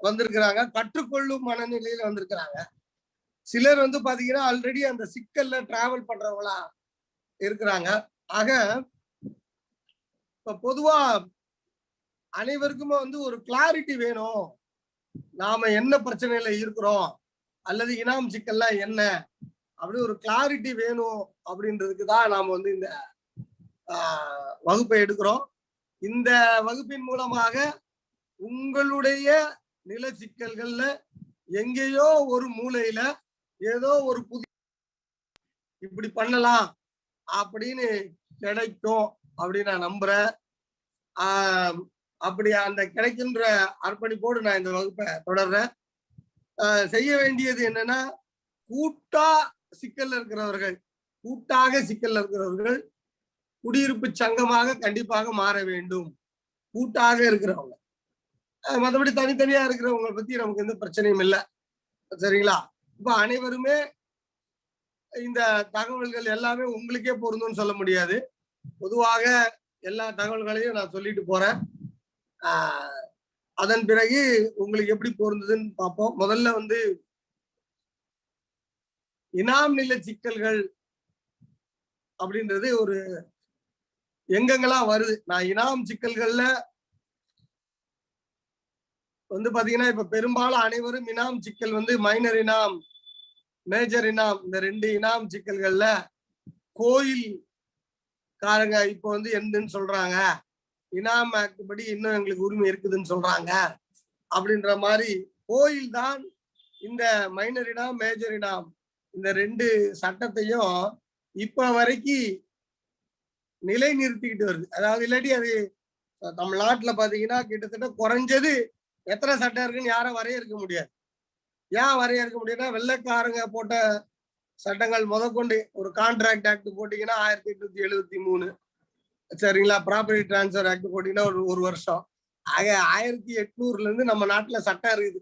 வந்திருக்கிறாங்க. கற்றுக்கொள்ளும் மனநிலையில வந்திருக்கிறாங்க. சிலர் வந்து பாத்தீங்கன்னா ஆல்ரெடி அந்த சிக்கல்ல டிராவல் பண்றவங்களா இருக்கிறாங்க. ஆக இப்ப பொதுவா அனைவருக்குமே வந்து ஒரு கிளாரிட்டி வேணும். நாம என்ன பிரச்சனையில இருக்கிறோம்? அல்லது இனாம் சிக்கல்லாம் என்ன? அப்படி ஒரு கிளாரிட்டி வேணும் அப்படின்றதுக்கு தான் நாம வந்து இந்த ஆஹ், வகுப்பை எடுக்கிறோம். இந்த வகுப்பின் மூலமாக உங்களுடைய நில சிக்கல்கள்ல எங்கேயோ ஒரு மூலையில ஏதோ ஒரு புதிய இப்படி பண்ணலாம் அப்படின்னு கிடைக்கும் அப்படின்னு நான் நம்புறேன். ஆஹ் அப்படி அந்த கிடைக்கின்ற அர்ப்பணிப்போடு நான் இந்த வகுப்பை தொடர்றேன். ஆஹ் செய்ய வேண்டியது என்னன்னா கூட்டா சிக்கல்ல இருக்கிறவர்கள் கூட்டாக சிக்கல்ல இருக்கிறவர்கள் குடியிருப்பு சங்கமாக கண்டிப்பாக மாற வேண்டும். கூட்டாக இருக்கிறவங்க. மற்றபடி தனித்தனியா இருக்கிறவங்க பத்தி நமக்கு எந்த பிரச்சனையும் இல்லை. சரிங்களா? இப்ப அனைவருமே இந்த தகவல்கள் எல்லாமே உங்களுக்கே பொருந்தும்னு சொல்ல முடியாது. பொதுவாக எல்லா தகவல்களையும் நான் சொல்லிட்டு போறேன். ஆஹ் அதன் பிறகு உங்களுக்கு எப்படி பொருந்ததுன்னு பார்ப்போம். முதல்ல வந்து இனாம் நில சிக்கல்கள் அப்படின்றது ஒரு எங்கெங்கெல்லாம் வருது. நான் இனாம் சிக்கல்கள்ல வந்து பாத்தீங்கன்னா இப்ப பெரும்பாலும் அனைவரும் இனாம் சிக்கல் வந்து மைனர் இனாம் மேஜர் இனாம் இந்த ரெண்டு இனாம் சிக்கல்கள்ல கோயில் காரங்க இப்போ வந்து என்னன்னு சொல்றாங்க. இனாம் ஆக்ட் படி இன்னும் எங்களுக்கு உரிமை இருக்குதுன்னு சொல்றாங்க. அப்படின்ற மாதிரி கோயில் தான் இந்த மைனர் இனாம் மேஜர் இனாம் இந்த ரெண்டு சட்டத்தையும் இப்ப வரைக்கும் நிலை நிறுத்திக்கிட்டு வருது. அதாவது இல்லாட்டி அது தமிழ்நாட்டுல பாத்தீங்கன்னா கிட்டத்தட்ட குறைஞ்சது எத்தனை சட்டம் இருக்குன்னு யாரும் வரையறுக்க முடியாது. ஏன் வரையறுக்க முடியும்னா வெள்ளைக்காரங்க போட்ட சட்டங்கள் முதற்கொண்டு ஒரு கான்ட்ராக்ட் ஆக்ட் போட்டீங்கன்னா ஆயிரத்தி எட்நூத்தி எழுபத்தி மூணு. சரிங்களா? ப்ராப்பர்ட்டி டிரான்ஸ்ஃபர் ஆக்ட் போட்டீங்கன்னா ஒரு ஒரு வருஷம். ஆக ஆயிரத்தி எட்நூறுல இருந்து நம்ம நாட்டுல சட்டம் இருக்குது.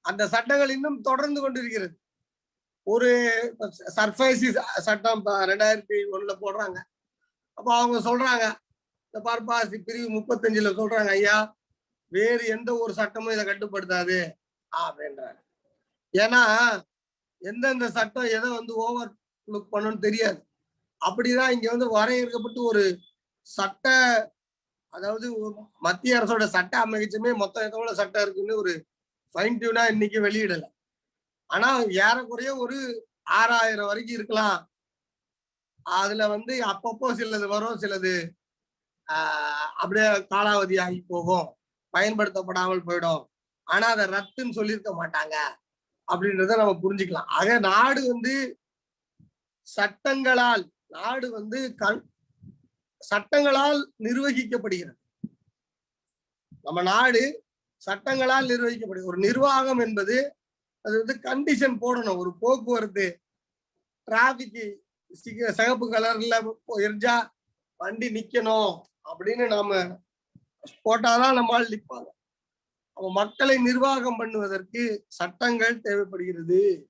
அந்த சட்டங்கள் இன்னும் தொடர்ந்து கொண்டிருக்கிறது. ஒரு சர்ஃபேசி சட்டம் ரெண்டாயிரத்தி ஒண்ணுல போடுறாங்க. அப்போ அவங்க சொல்றாங்க இந்த பார்ப்பாசி பிரிவு முப்பத்தஞ்சுல சொல்றாங்க ஐயா வேறு எந்த ஒரு சட்டமும் இதை கட்டுப்படுத்தாது. அப்படின்றாங்க ஏன்னா எந்தெந்த சட்டம் எதை வந்து ஓவர் லுக் பண்ணணும்னு தெரியாது. அப்படிதான் இங்க வந்து வரையறுக்கப்பட்டு ஒரு சட்ட அதாவது மத்திய அரசோட சட்ட அமைச்சமே மொத்தம் எவ்வளவு சட்டம் இருக்குன்னு ஒரு ஃபைன் டியூனா இன்னைக்கு வெளியிடல. ஆனா ஏறக்குறைய ஒரு ஆறாயிரம் வரைக்கும் இருக்கலாம். அதுல வந்து அப்பப்போ சிலது வரும் சிலது ஆஹ் அப்படியே காலாவதி ஆகி போகும். பயன்படுத்தப்படாமல் போயிடும். ஆனா அதை ரத்துன்னு சொல்லியிருக்க மாட்டாங்க. அப்படின்றத நம்ம புரிஞ்சுக்கலாம். ஆக நாடு வந்து சட்டங்களால் நாடு வந்து கண் சட்டங்களால் நிர்வகிக்கப்படுகிறது. நம்ம நாடு சட்டங்களால் நிர்வகிக்கப்படுகிறது. ஒரு நிர்வாகம் என்பது அது வந்து கண்டிஷன் போடணும். ஒரு போக்குவரத்து டிராபிக் சிகப்பு கலர்ல எரிஞ்சா வண்டி நிக்கணும் அப்படின்னு நாம போட்டாதான் நம்மால் நிற்பாங்க. அப்போ மக்களை நிர்வாகம் பண்ணுவதற்கு சட்டங்கள் தேவைப்படுகிறது.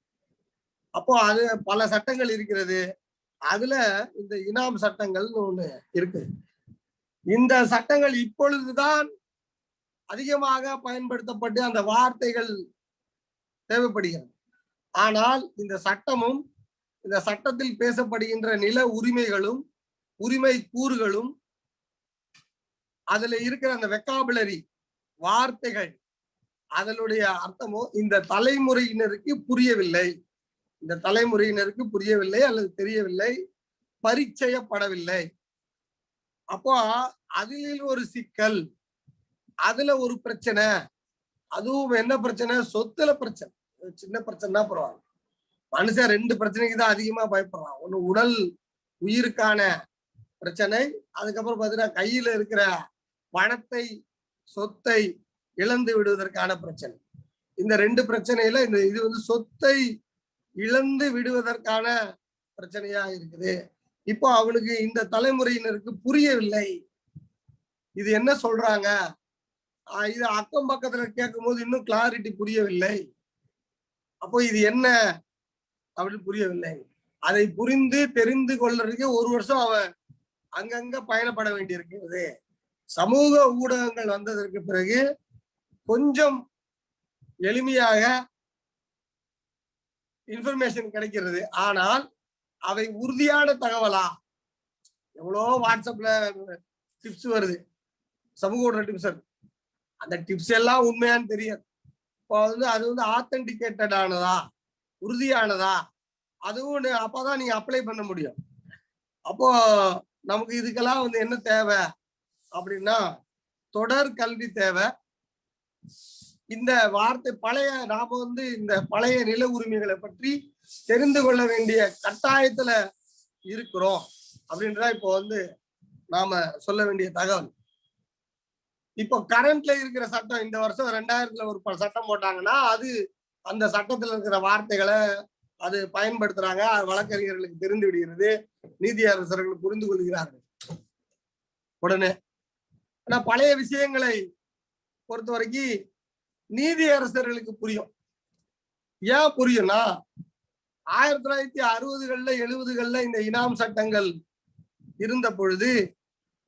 அப்போ அது பல சட்டங்கள் இருக்கிறது. அதுல இந்த இனாம் சட்டங்கள்னு ஒண்ணு இருக்கு. இந்த சட்டங்கள் இப்பொழுதுதான் அதிகமாக பயன்படுத்தப்பட்டு அந்த வார்த்தைகள் தேவைப்படுகிறது. ஆனால் இந்த சட்டமும் இந்த சட்டத்தில் பேசப்படுகின்ற நில உரிமைகளும் உரிமை கூறுகளும் அதுல இருக்கிற அந்த வெக்காபுலரி வார்த்தைகள் அதனுடைய அர்த்தமோ இந்த தலைமுறையினருக்கு புரியவில்லை. இந்த தலைமுறையினருக்கு புரியவில்லை அல்லது தெரியவில்லை பரிச்சயப்படவில்லை. அப்போ அதில் ஒரு சிக்கல் அதுல ஒரு பிரச்சனை. அதுவும் என்ன பிரச்சனை? சொத்துல பிரச்சனை. சின்ன பிரச்சனைனா பரவாயில்ல. மனுஷன் ரெண்டு பிரச்சனைக்கு தான் அதிகமா பயப்படுறான். ஒண்ணு உடல் உயிருக்கான பிரச்சனை அதுக்கப்புறம் பாத்தீங்கன்னா கையில இருக்கிற பணத்தை சொத்தை இழந்து விடுவதற்கான பிரச்சனை. இந்த ரெண்டு பிரச்சனையில இந்த இது வந்து சொத்தை இழந்து விடுவதற்கான பிரச்சனையா இருக்குது. இப்போ அவனுக்கு இந்த தலைமுறையினருக்கு புரியவில்லை. இது என்ன சொல்றாங்க? இது அக்கம் பக்கத்துல கேட்கும் போது இன்னும் கிளாரிட்டி புரியவில்லை. அப்போ இது என்ன? அப்படின்னு புரியவில்லை. அதை புரிந்து தெரிந்து கொள்றதுக்கு ஒரு வருஷம் அவன் அங்கங்க பயணப்பட வேண்டியிருக்கிறது. சமூக ஊடகங்கள் வந்ததற்கு பிறகு கொஞ்சம் எளிமையாக இன்ஃபர்மேஷன் கிடைக்கிறது. ஆனால் அவை உறுதியான தகவலா? எவ்வளோ வாட்ஸ்அப்ல டிப்ஸ் வருது. சமூக ஊடக டிப்ஸ் அந்த டிப்ஸ் எல்லாம் உண்மையான்னு தெரியாது. இப்போ வந்து அது வந்து ஆத்தென்டிகேட்டட் ஆனதா? உறுதியானதா? அதுவும் நி- அப்பதான் நீங்க அப்ளை பண்ண முடியும். அப்போ நமக்கு இதுக்கெல்லாம் வந்து என்ன தேவை? அப்படின்னா தொடர் கல்வி தேவை. இந்த வார்த்தை பழைய நாம வந்து இந்த பழைய நில உரிமைகளை பற்றி தெரிந்து கொள்ள வேண்டிய கட்டாயத்துல இருக்கிறோம் அப்படின்றத இப்போ வந்து நாம சொல்ல வேண்டிய தகவல். இப்போ கரண்ட்ல இருக்கிற சட்டம் இந்த வருஷம் ரெண்டாயிரத்துல ஒரு ப- சட்டம் போட்டாங்கன்னா அது அந்த சட்டத்துல இருக்கிற வார்த்தைகளை அது பயன்படுத்துறாங்க. அது வழக்கறிஞர்களுக்கு தெரிந்து விடுகிறது. நீதி அரசர்கள் புரிந்து கொள்கிறார்கள். உடனே ஆனா பழைய விஷயங்களை பொறுத்த வரைக்கும் நீதி அரசர்களுக்கு புரியும். ஏன் புரியும்னா ஆயிரத்தி தொள்ளாயிரத்தி அறுபதுகள்ல எழுபதுகள்ல இந்த இனாம் சட்டங்கள் இருந்த பொழுது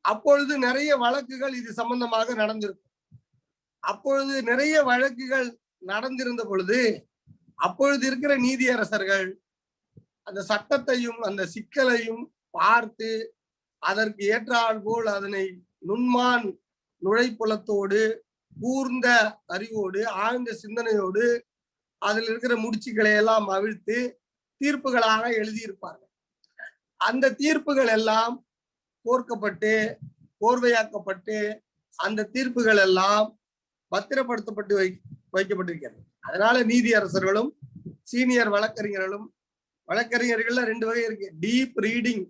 அப்பொழுது நிறைய வழக்குகள் இது சம்பந்தமாக நடந்திருக்கும் அப்பொழுது நிறைய வழக்குகள் நடந்திருந்த பொழுது அப்பொழுது இருக்கிற நீதியரசர்கள் அந்த சட்டத்தையும் அந்த சிக்கலையும் பார்த்து அதற்கு ஏற்றால் போல் அதனை நுண்மான் நுழைப்புலத்தோடு கூர்ந்த அறிவோடு ஆழ்ந்த சிந்தனையோடு அதில் இருக்கிற முடிச்சுக்களை எல்லாம் அவிழ்த்து தீர்ப்புகளாக எழுதியிருப்பார்கள். அந்த தீர்ப்புகள் எல்லாம் கோர்க்கப்பட்டு கோர்வையாக்கப்பட்டு அந்த தீர்ப்புகள் எல்லாம் பத்திரப்படுத்தப்பட்டு வை வைக்கப்பட்டிருக்கிறது. அதனால நீதியரசர்களும் சீனியர் வழக்கறிஞர்களும் வழக்கறிஞர்கள்ல ரெண்டு வகை இருக்கு. டீப் ரீடிங்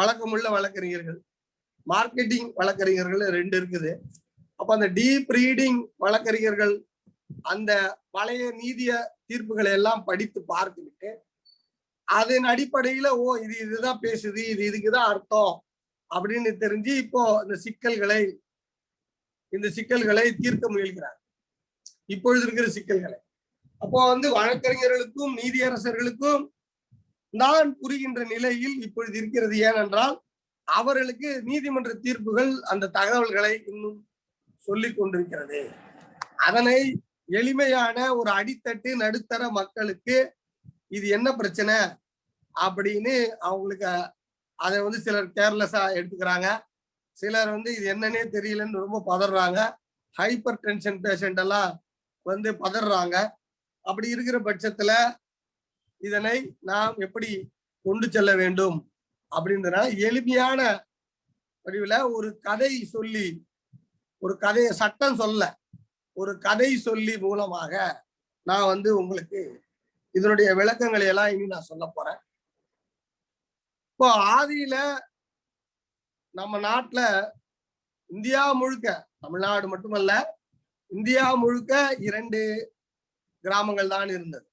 வழக்கமுள்ள வழக்கறிஞர்கள். மார்க்கெட்டிங் வழக்கறிஞர்கள் ரெண்டு இருக்குது. அப்ப அந்த டீப் ரீடிங் வழக்கறிஞர்கள் அந்த பழைய நீதிய தீர்ப்புகளை எல்லாம் படித்து பார்த்துக்கிட்டு அதன் அடிப்படையில ஓ இது இதுதான் பேசுது இது இதுக்குதான் அர்த்தம் அப்படின்னு தெரிஞ்சு இப்போ இந்த சிக்கல்களை இந்த சிக்கல்களை தீர்க்க முயல்கிறார். இப்பொழுது இருக்கிற சிக்கல்களை. அப்போ வந்து வழக்கறிஞர்களுக்கும் நீதியரசர்களுக்கும் நான் புரிகின்ற நிலையில் இப்பொழுது இருக்கிறது ஏனென்றால் அவர்களுக்கு நீதிமன்ற தீர்ப்புகள் அந்த தகவல்களை இன்னும் சொல்லிக் கொண்டிருக்கிறது. அதனை எளிமையான ஒரு அடித்தட்டு நடுத்தர மக்களுக்கு இது என்ன பிரச்சனை? அப்படின்னு அவங்களுக்கு அதை வந்து சிலர் கேர்லெஸ்ஸா எடுத்துக்கிறாங்க. சிலர் வந்து இது என்னன்னே தெரியலன்னு ரொம்ப பதறாங்க. ஹைப்பர் டென்ஷன் பேஷண்ட் எல்லாம் வந்து பதறாங்க. அப்படி இருக்கிற பட்சத்துல இதனை நாம் எப்படி கொண்டு செல்ல வேண்டும்? அப்படின்றதுனால எளிமையான வடிவில் ஒரு கதை சொல்லி ஒரு கதையை சட்டம் சொல்ல ஒரு கதை சொல்லி மூலமாக நான் வந்து உங்களுக்கு இதனுடைய விளக்கங்களை எல்லாம் இனி நான் சொல்ல போறேன். இப்போ ஆதியில நம்ம நாட்டுல இந்தியா முழுக்க தமிழ்நாடு மட்டுமல்ல இந்தியா முழுக்க இரண்டு கிராமங்கள் தான் இருந்தது.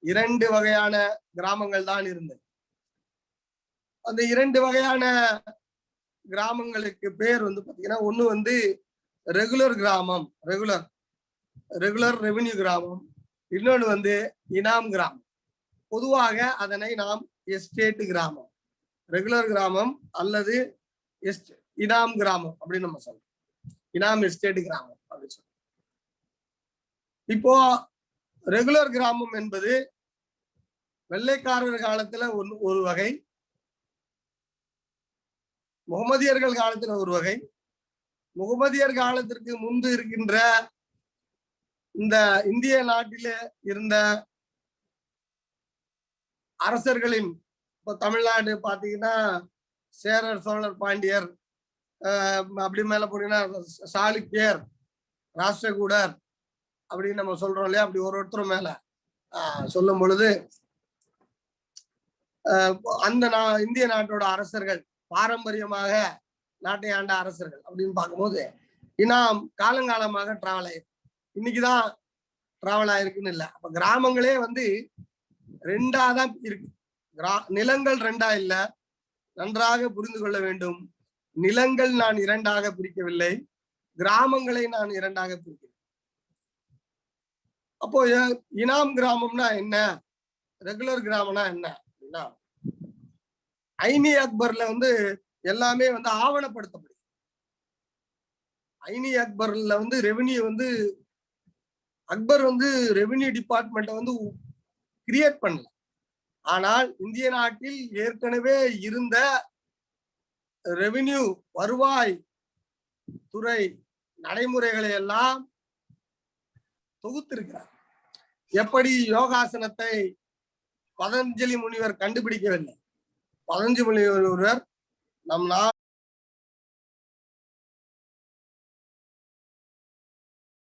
இரண்டு வகையான கிராமங்கள் தான் இருந்தது. அந்த இரண்டு வகையான கிராமங்களுக்கு பேர் வந்து பாத்தீங்கன்னா ஒண்ணு வந்து ரெகுலர் கிராமம் ரெகுலர் ரெகுலர் ரெவென்யூ கிராமம். இன்னொன்று வந்து இனாம் கிராமம். பொதுவாக அதனை நாம் எஸ்டேட் கிராமம். ரெகுலர் கிராமம் அல்லது எஸ்ட் இனாம் கிராமம் அப்படின்னு நம்ம சொல்றோம். இனாம் எஸ்டேட் கிராமம் அப்படின்னு சொல்றோம். இப்போ ரெகுலர் கிராமம் என்பது வெள்ளைக்காரர் காலத்துல ஒன்று ஒரு வகை முகமதியர்கள் காலத்துல ஒரு வகை. முகமதியர் காலத்திற்கு முன்பு இருக்கின்ற இந்த இந்திய நாட்டில இருந்த அரசர்களின் இப்போ தமிழ்நாடு பாத்தீங்கன்னா சேரர் சோழர் பாண்டியர் ஆஹ் அப்படி மேல போனீங்கன்னா சாளுக்கியர் ராஷ்டிரகூடர் அப்படின்னு நம்ம சொல்றோம் இல்லையா? அப்படி ஒரு ஒருத்தர் மேல ஆஹ் சொல்லும் பொழுது ஆஹ் அந்த நா இந்திய நாட்டோட அரசர்கள் பாரம்பரியமாக நாட்டை ஆண்ட அரசர்கள் அப்படின்னு பார்க்கும்போது இனாம் காலங்காலமாக டிராவல் ஆயிருக்கு. இன்னைக்குதான் டிராவல் ஆயிருக்குன்னு இல்லை. அப்ப கிராமங்களே வந்து ரெண்டா தான் இருக்கு. கிரா நிலங்கள் ரெண்டா இல்ல. நன்றாக புரிந்து கொள்ள வேண்டும். நிலங்கள் நான் இரண்டாக பிரிக்கவில்லை. கிராமங்களை நான் இரண்டாக பிரிக்கிறேன். அப்போ இனாம் கிராமம்னா என்ன? ரெகுலர் கிராமம்னா என்ன? அப்படின்னா ஐனி அக்பர்ல வந்து எல்லாமே வந்து ஆவணப்படுத்தப்படுது. ஐனி அக்பர்ல வந்து ரெவென்யூ வந்து அக்பர் வந்து ரெவென்யூ டிபார்ட்மெண்ட்டை வந்து கிரியேட் பண்ணல. ஆனால் இந்திய நாட்டில் ஏற்கனவே இருந்த ரெவென்யூ வருவாய் துறை நடைமுறைகளை எல்லாம் தொகுத்திருக்கிறார். எப்படி யோகாசனத்தை பதஞ்சலி முனிவர் கண்டுபிடிக்கவில்லை? பதஞ்சலி ஒருவர் நம் நா